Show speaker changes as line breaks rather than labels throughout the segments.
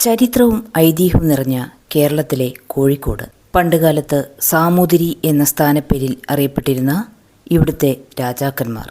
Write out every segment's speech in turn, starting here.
ചരിത്രവും ഐതിഹ്യവും നിറഞ്ഞ കേരളത്തിലെ കോഴിക്കോട്. പണ്ടുകാലത്ത് സാമൂതിരി എന്ന സ്ഥാനപ്പേരിൽ അറിയപ്പെട്ടിരുന്ന ഇവിടുത്തെ രാജാക്കന്മാർ.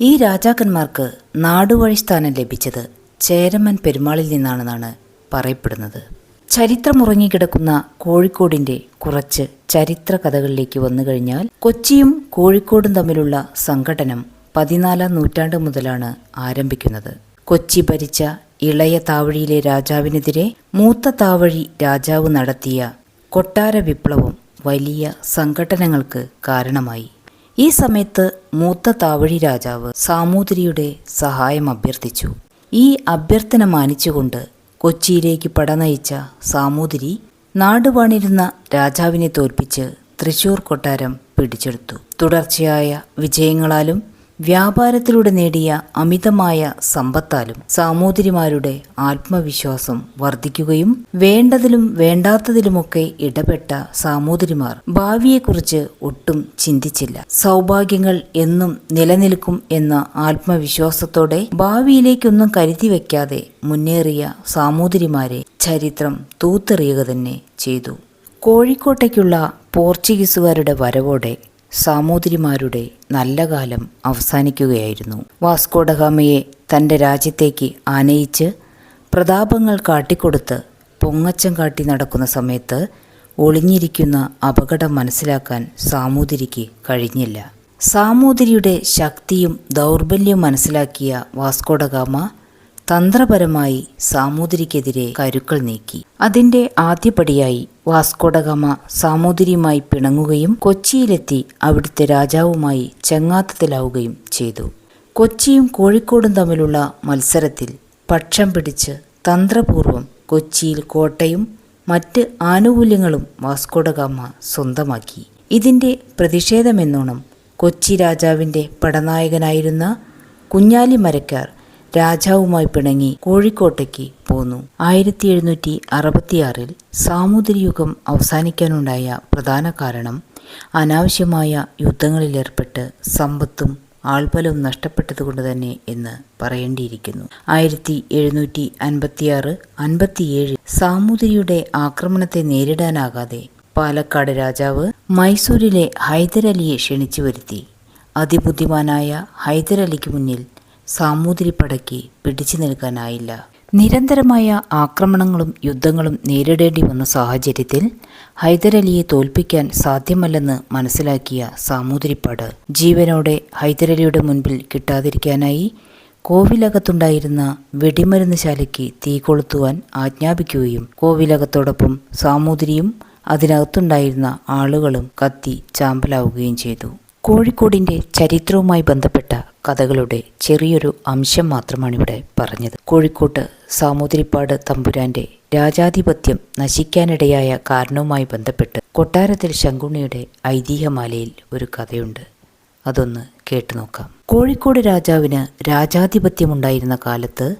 ഈ രാജാക്കന്മാർക്ക് നാടുവഴി സ്ഥാനം ലഭിച്ചത് ചേരമൻ പെരുമാളിൽ നിന്നാണെന്നാണ് പറയപ്പെടുന്നത്. ചരിത്രമുറങ്ങിക്കിടക്കുന്ന കോഴിക്കോടിന്റെ കുറച്ച് ചരിത്ര കഥകളിലേക്ക് വന്നു കഴിഞ്ഞാൽ കൊച്ചിയും കോഴിക്കോടും തമ്മിലുള്ള സംഘടനം പതിനാലാം നൂറ്റാണ്ട് മുതലാണ് ആരംഭിക്കുന്നത്. കൊച്ചി ഭരിച്ച ഇളയ താവഴിയിലെ രാജാവിനെതിരെ മൂത്ത താവഴി രാജാവ് നടത്തിയ കൊട്ടാര വിപ്ലവം വലിയ സംഘടനകൾക്ക് കാരണമായി. ഈ സമയത്ത് മൂത്ത താവഴി രാജാവ് സാമൂതിരിയുടെ സഹായം അഭ്യർത്ഥിച്ചു. ഈ അഭ്യർത്ഥന മാനിച്ചുകൊണ്ട് കൊച്ചിയിലേക്ക് പടനയിച്ച സാമൂതിരി നാടുവാണിരുന്ന രാജാവിനെ തോൽപ്പിച്ച് തൃശൂർ കൊട്ടാരം പിടിച്ചെടുത്തു. തുടർച്ചയായ വിജയങ്ങളാലും വ്യാപാരത്തിലൂടെ നേടിയ അമിതമായ സമ്പത്താലും സാമൂതിരിമാരുടെ ആത്മവിശ്വാസം വർദ്ധിക്കുകയും വേണ്ടതിലും വേണ്ടാത്തതിലുമൊക്കെ ഇടപെട്ട സാമൂതിരിമാർ ഭാവിയെക്കുറിച്ച് ഒട്ടും ചിന്തിച്ചില്ല. സൗഭാഗ്യങ്ങൾ എന്നും നിലനിൽക്കും എന്ന ആത്മവിശ്വാസത്തോടെ ഭാവിയിലേക്കൊന്നും കരുതി വയ്ക്കാതെ മുന്നേറിയ സാമൂതിരിമാരെ ചരിത്രം തൂത്തെറിയുക തന്നെ ചെയ്തു. കോഴിക്കോട്ടേക്കുള്ള പോർച്ചുഗീസുകാരുടെ വരവോടെ സാമൂതിരിമാരുടെ നല്ല കാലം അവസാനിക്കുകയായിരുന്നു. വാസ്കോഡഗാമയെ തന്റെ രാജ്യത്തേക്ക് ആനയിച്ച് പ്രതാപങ്ങൾ കാട്ടിക്കൊടുത്ത് പൊങ്ങച്ചം കാട്ടി നടക്കുന്ന സമയത്ത് ഒളിഞ്ഞിരിക്കുന്ന അപകടം മനസ്സിലാക്കാൻ സാമൂതിരിക്ക് കഴിഞ്ഞില്ല. സാമൂതിരിയുടെ ശക്തിയും ദൗർബല്യവും മനസ്സിലാക്കിയ വാസ്കോഡഗാമ തന്ത്രപരമായി സാമൂതിരിക്കെതിരെ കരുക്കൾ നീക്കി. അതിന്റെ ആദ്യപടിയായി വാസ്കോഡഗാമ സാമൂതിരിയുമായി പിണങ്ങുകയും കൊച്ചിയിലെത്തി അവിടുത്തെ രാജാവുമായി ചങ്ങാത്തത്തിലാവുകയും ചെയ്തു. കൊച്ചിയും കോഴിക്കോടും തമ്മിലുള്ള മത്സരത്തിൽ പക്ഷം പിടിച്ച് തന്ത്രപൂർവം കൊച്ചിയിൽ കോട്ടയും മറ്റ് ആനുകൂല്യങ്ങളും വാസ്കോഡഗാമ സ്വന്തമാക്കി. ഇതിന്റെ പ്രതിഷേധമെന്നോണം കൊച്ചി രാജാവിന്റെ പടനായകനായിരുന്ന കുഞ്ഞാലി മരക്കാർ രാജാവുമായി പിണങ്ങി കോഴിക്കോട്ടേക്ക് പോന്നു. ആയിരത്തി എഴുന്നൂറ്റി അറുപത്തിയാറിൽ സാമൂതിരിയുഗം അവസാനിക്കാനുണ്ടായ പ്രധാന കാരണം അനാവശ്യമായ യുദ്ധങ്ങളിലേർപ്പെട്ട് സമ്പത്തും ആൾബലവും നഷ്ടപ്പെട്ടതുകൊണ്ട് തന്നെ എന്ന് പറയേണ്ടിയിരിക്കുന്നു. ആയിരത്തി എഴുന്നൂറ്റി അൻപത്തിയാറ് അൻപത്തിയേഴ് സാമൂതിരിയുടെ ആക്രമണത്തെ നേരിടാനാകാതെ പാലക്കാട് രാജാവ് മൈസൂരിലെ ഹൈദരലിയെ ക്ഷണിച്ചു വരുത്തി അതിബുദ്ധിമാനായ ഹൈദരലിക്ക് മുന്നിൽ സാമൂതിരി പടയ്ക്ക് പിടിച്ചു നിൽക്കാനായില്ല. നിരന്തരമായ ആക്രമണങ്ങളും യുദ്ധങ്ങളും നേരിടേണ്ടി വന്ന സാഹചര്യത്തിൽ ഹൈദരലിയെ തോൽപ്പിക്കാൻ സാധ്യമല്ലെന്ന് മനസ്സിലാക്കിയ സാമൂതിരിപ്പാട് ജീവനോടെ ഹൈദരലിയുടെ മുൻപിൽ കിട്ടാതിരിക്കാനായി കോവിലകത്തുണ്ടായിരുന്ന വെടിമരുന്ന് ശാലയ്ക്ക് തീ കൊളുത്തുവാൻ ആജ്ഞാപിക്കുകയും കോവിലകത്തോടൊപ്പം സാമൂതിരിയും അതിനകത്തുണ്ടായിരുന്ന ആളുകളും കത്തി ചാമ്പലാവുകയും ചെയ്തു. കോഴിക്കോടിന്റെ ചരിത്രവുമായി ബന്ധപ്പെട്ട കഥകളുടെ ചെറിയൊരു അംശം മാത്രമാണ് ഇവിടെ പറഞ്ഞത്. കോഴിക്കോട്ട് സാമൂതിരിപ്പാട് തമ്പുരാന്റെ രാജാധിപത്യം നശിക്കാനിടയായ കാരണവുമായി ബന്ധപ്പെട്ട് കൊട്ടാരത്തിൽ ശങ്കുണ്ണിയുടെ ഐതിഹ്യമാലയിൽ ഒരു കഥയുണ്ട്. അതൊന്ന് കേട്ടു നോക്കാം. കോഴിക്കോട് രാജാവിന് രാജാധിപത്യമുണ്ടായിരുന്ന കാലത്ത്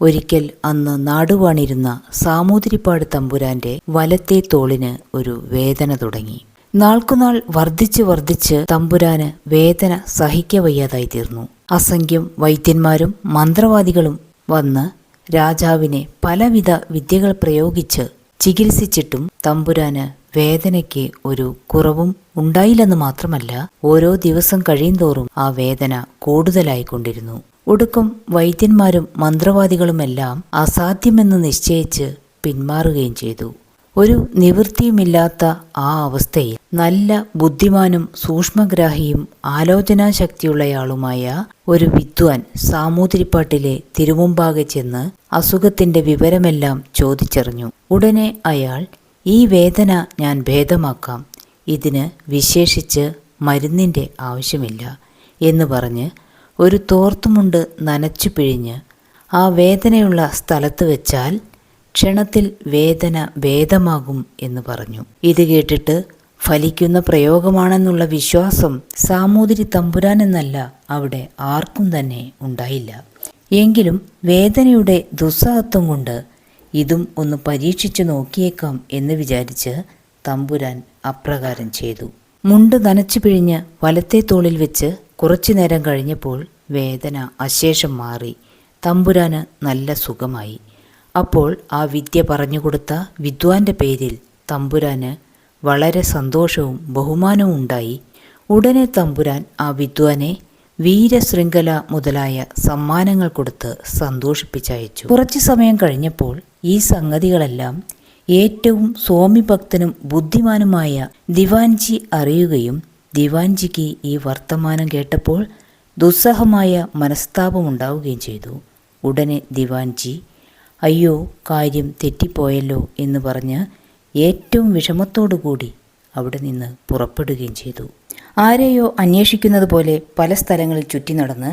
ഒരിക്കൽ അന്ന് നാടുവാണിരുന്ന സാമൂതിരിപ്പാട് തമ്പുരാന്റെ വലത്തെ തോളിന് ഒരു വേദന തുടങ്ങി. നാൾക്കുനാൾ വർദ്ധിച്ച് വർദ്ധിച്ച് തമ്പുരാന് വേദന സഹിക്കവയ്യാതായി തീർന്നു അസംഖ്യം വൈദ്യന്മാരും മന്ത്രവാദികളും വന്ന് രാജാവിനെ പലവിധ വിദ്യകൾ പ്രയോഗിച്ച് ചികിത്സിച്ചിട്ടും തമ്പുരാന് വേദനയ്ക്ക് ഒരു കുറവും ഉണ്ടായില്ലെന്ന് മാത്രമല്ല ഓരോ ദിവസം കഴിയുന്തോറും ആ വേദന കൂടുതലായിക്കൊണ്ടിരുന്നു. ഒടുക്കം വൈദ്യന്മാരും മന്ത്രവാദികളുമെല്ലാം അസാധ്യമെന്ന് നിശ്ചയിച്ച് പിന്മാറുകയും ചെയ്തു. ഒരു നിവൃത്തിയുമില്ലാത്ത ആ അവസ്ഥയിൽ നല്ല ബുദ്ധിമാനും സൂക്ഷ്മഗ്രാഹിയും ആലോചനാശക്തിയുള്ളയാളുമായ ഒരു വിദ്വാൻ സാമൂതിരിപ്പാട്ടിലെ തിരുമുമ്പാകെ ചെന്ന് അസുഖത്തിന്റെ വിവരമെല്ലാം ചോദിച്ചറിഞ്ഞു. ഉടനെ അയാൾ ഈ വേദന ഞാൻ ഭേദമാക്കാം. ഇതിന് വിശേഷിച്ച് മരുന്നിന്റെ ആവശ്യമില്ല എന്ന് പറഞ്ഞ് ഒരു തോർത്തുമുണ്ട് നനച്ചു പിഴിഞ്ഞ് ആ വേദനയുള്ള സ്ഥലത്ത് വെച്ചാൽ ക്ഷണത്തിൽ വേദന ഭേദമാകും എന്ന് പറഞ്ഞു. ഇത് കേട്ടിട്ട് ഫലിക്കുന്ന പ്രയോഗമാണെന്നുള്ള വിശ്വാസം സാമൂതിരി തമ്പുരാൻ എന്നല്ല അവിടെ ആർക്കും തന്നെ ഉണ്ടായില്ല. എങ്കിലും വേദനയുടെ ദുസ്സഹത്വം കൊണ്ട് ഇതും ഒന്ന് പരീക്ഷിച്ചു നോക്കിയേക്കാം എന്ന് വിചാരിച്ച് തമ്പുരാൻ അപ്രകാരം ചെയ്തു. മുണ്ട് നനച്ചു പിഴിഞ്ഞ് വലത്തെ തോളിൽ വെച്ച് കുറച്ചു നേരം കഴിഞ്ഞപ്പോൾ വേദന അശേഷം മാറി. തമ്പുരാന് നല്ല സുഖമായി. അപ്പോൾ ആ വിദ്യ പറഞ്ഞുകൊടുത്ത വിദ്വാന്റെ പേരിൽ തമ്പുരാന് വളരെ സന്തോഷവും ബഹുമാനവും ഉണ്ടായി. ഉടനെ തമ്പുരാൻ ആ വിദ്വാനെ വീരശൃംഖല മുതലായ സമ്മാനങ്ങൾ കൊടുത്ത് സന്തോഷിപ്പിച്ചയച്ചു. കുറച്ചു സമയം കഴിഞ്ഞപ്പോൾ ഈ സംഗതികളെല്ലാം ഏറ്റവും സ്വാമിഭക്തനും ബുദ്ധിമാനുമായ ദിവാൻജി അറിയുകയും ദിവാൻജിക്ക് ഈ വർത്തമാനം കേട്ടപ്പോൾ ദുസ്സഹമായ മനസ്താപമുണ്ടാവുകയും ചെയ്തു. ഉടനെ ദിവാൻജി അയ്യോ കാര്യം തെറ്റിപ്പോയല്ലോ എന്ന് പറഞ്ഞ് ഏറ്റവും വിഷമത്തോടു കൂടി അവിടെ നിന്ന് പുറപ്പെടുകയും ചെയ്തു. ആരെയോ അന്വേഷിക്കുന്നത് പോലെ പല സ്ഥലങ്ങളിൽ ചുറ്റി നടന്ന്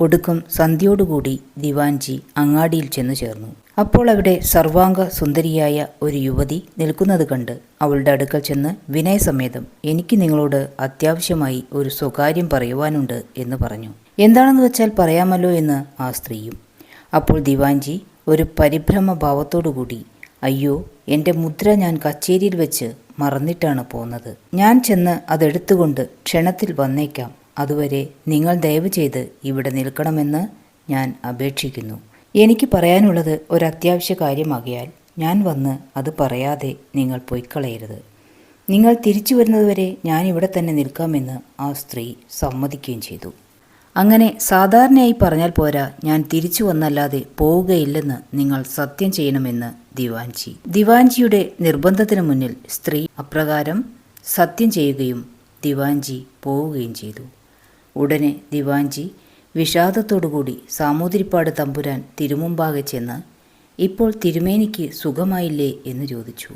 ഒടുക്കം സന്ധ്യയോടുകൂടി ദിവാൻജി അങ്ങാടിയിൽ ചെന്നു ചേർന്നു. അപ്പോൾ അവിടെ സർവാംഗ സുന്ദരിയായ ഒരു യുവതി നിൽക്കുന്നത് കണ്ട് അവളുടെ അടുക്കൽ ചെന്ന് വിനയസമേതം എനിക്ക് നിങ്ങളോട് അത്യാവശ്യമായി ഒരു സ്വകാര്യം പറയുവാനുണ്ട് എന്ന് പറഞ്ഞു. എന്താണെന്ന് വെച്ചാൽ പറയാമല്ലോ എന്ന് ആ സ്ത്രീയും. അപ്പോൾ ദിവാൻജി ഒരു പരിഭ്രമ ഭാവത്തോടുകൂടി അയ്യോ എന്റെ മുദ്ര ഞാൻ കച്ചേരിയിൽ വെച്ച് മറന്നിട്ടാണ് പോന്നത്. ഞാൻ ചെന്ന് അതെടുത്തുകൊണ്ട് ക്ഷണത്തിൽ വന്നേക്കാം. അതുവരെ നിങ്ങൾ ദയവ് ചെയ്ത് ഇവിടെ നിൽക്കണമെന്ന് ഞാൻ അപേക്ഷിക്കുന്നു. എനിക്ക് പറയാനുള്ളത് ഒരു അത്യാവശ്യ കാര്യമാകിയാൽ ഞാൻ വന്ന് അത് പറയാതെ നിങ്ങൾ പൊയ്ക്കളയരുത്. നിങ്ങൾ തിരിച്ചു വരുന്നതുവരെ ഞാൻ ഇവിടെ തന്നെ നിൽക്കാമെന്ന് ആ സ്ത്രീ സമ്മതിക്കുകയും ചെയ്തു. അങ്ങനെ സാധാരണയായി പറഞ്ഞാൽ പോരാ ഞാൻ തിരിച്ചു വന്നല്ലാതെ പോവുകയില്ലെന്ന് നിങ്ങൾ സത്യം ചെയ്യണമെന്ന് ദിവാൻജി. ദിവാൻജിയുടെ നിർബന്ധത്തിനു മുന്നിൽ സ്ത്രീ അപ്രകാരം സത്യം ചെയ്യുകയും ദിവാൻജി പോവുകയും ചെയ്തു. ഉടനെ ദിവാൻജി വിഷാദത്തോടുകൂടി സാമൂതിരിപ്പാട് തമ്പുരാൻ തിരുമുമ്പാകെ ചെന്ന് ഇപ്പോൾ തിരുമേനിക്ക് സുഖമായില്ലേ? എന്ന് ചോദിച്ചു.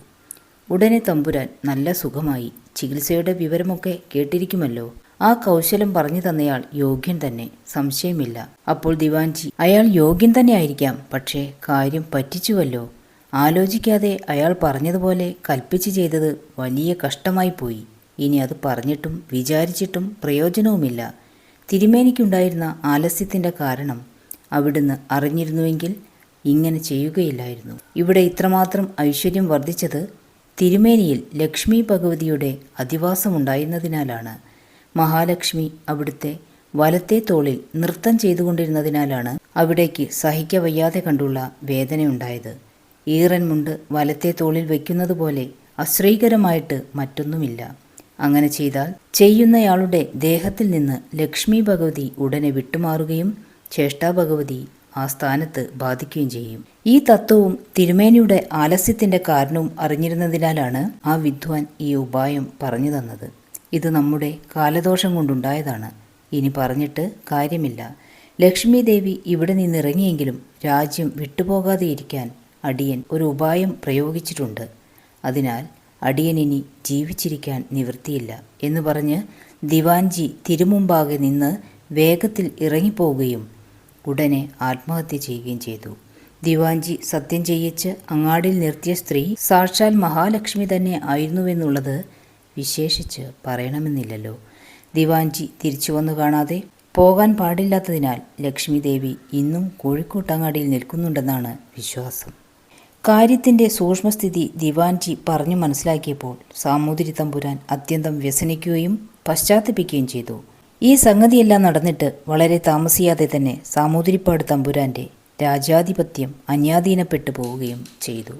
ഉടനെ തമ്പുരാൻ നല്ല സുഖമായി ചികിത്സയുടെ വിവരമൊക്കെ കേട്ടിരിക്കുമല്ലോ. ആ കൗശലം പറഞ്ഞു തന്നയാൾ യോഗ്യൻ തന്നെ. സംശയമില്ല. അപ്പോൾ ദിവാൻജി അയാൾ യോഗ്യൻ തന്നെ ആയിരിക്കാം. പക്ഷേ കാര്യം പറ്റിച്ചുവല്ലോ. ആലോചിക്കാതെ അയാൾ പറഞ്ഞതുപോലെ കൽപ്പിച്ച് ചെയ്തത് വലിയ കഷ്ടമായി പോയി. ഇനി അത് പറഞ്ഞിട്ടും വിചാരിച്ചിട്ടും പ്രയോജനവുമില്ല. തിരുമേനിക്കുണ്ടായിരുന്ന ആലസ്യത്തിന്റെ കാരണം അവിടുന്ന് അറിഞ്ഞിരുന്നുവെങ്കിൽ ഇങ്ങനെ ചെയ്യുകയില്ലായിരുന്നു. ഇവിടെ ഇത്രമാത്രം ഐശ്വര്യം വർദ്ധിച്ചത് തിരുമേനിയിൽ ലക്ഷ്മി ഭഗവതിയുടെ അധിവാസമുണ്ടായിരുന്നതിനാലാണ്. മഹാലക്ഷ്മി അവിടുത്തെ വലത്തെ തോളിൽ നൃത്തം ചെയ്തുകൊണ്ടിരുന്നതിനാലാണ് അവിടേക്ക് സഹിക്കവയ്യാതെ കണ്ടുള്ള വേദനയുണ്ടായത്. ഈറൻ മുണ്ട് വലത്തെ തോളിൽ വയ്ക്കുന്നത് പോലെ അശ്രീകരമായിട്ട് മറ്റൊന്നുമില്ല. അങ്ങനെ ചെയ്താൽ ചെയ്യുന്നയാളുടെ ദേഹത്തിൽ നിന്ന് ലക്ഷ്മി ഭഗവതി ഉടനെ വിട്ടുമാറുകയും ചേഷ്ടാ ഭഗവതി ആ സ്ഥാനത്ത് ബാധിക്കുകയും ചെയ്യും. ഈ തത്വവും തിരുമേനിയുടെ ആലസ്യത്തിന്റെ കാരണവും അറിഞ്ഞിരുന്നതിനാലാണ് ആ വിദ്വാൻ ഈ ഉപായം പറഞ്ഞു തന്നത്. ഇത് നമ്മുടെ കാലദോഷം കൊണ്ടുണ്ടായതാണ്. ഇനി പറഞ്ഞിട്ട് കാര്യമില്ല. ലക്ഷ്മി ദേവി ഇവിടെ നിന്നിറങ്ങിയെങ്കിലും രാജ്യം വിട്ടുപോകാതെ ഇരിക്കാൻ അടിയൻ ഒരു ഉപായം പ്രയോഗിച്ചിട്ടുണ്ട്. അതിനാൽ അടിയൻ ഇനി ജീവിച്ചിരിക്കാൻ നിവൃത്തിയില്ല എന്ന് പറഞ്ഞ് ദിവാൻജി തിരുമുമ്പാകെ നിന്ന് വേഗത്തിൽ ഇറങ്ങിപ്പോവുകയും ഉടനെ ആത്മഹത്യ ചെയ്യുകയും ചെയ്തു. ദിവാൻജി സത്യം ചെയ്യിച്ച് അങ്ങാടിൽ നിർത്തിയ സ്ത്രീ സാക്ഷാൽ മഹാലക്ഷ്മി തന്നെ ആയിരുന്നുവെന്നുള്ളത് വിശേഷിച്ച് പറയണമെന്നില്ലല്ലോ. ദിവാൻജി തിരിച്ചു വന്നു കാണാതെ പോകാൻ പാടില്ലാത്തതിനാൽ ലക്ഷ്മി ദേവി ഇന്നും കോഴിക്കൂട്ടങ്ങാടിയിൽ നിൽക്കുന്നുണ്ടെന്നാണ് വിശ്വാസം. കാര്യത്തിന്റെ സൂക്ഷ്മസ്ഥിതി ദിവാൻജി പറഞ്ഞു മനസ്സിലാക്കിയപ്പോൾ സാമൂതിരി തമ്പുരാൻ അത്യന്തം വ്യസനിക്കുകയും പശ്ചാത്തപിക്കുകയും ചെയ്തു. ഈ സംഗതിയെല്ലാം നടന്നിട്ട് വളരെ താമസിയാതെ തന്നെ സാമൂതിരിപ്പാട് തമ്പുരാന്റെ രാജാധിപത്യം അന്യാധീനപ്പെട്ടു പോവുകയും ചെയ്തു.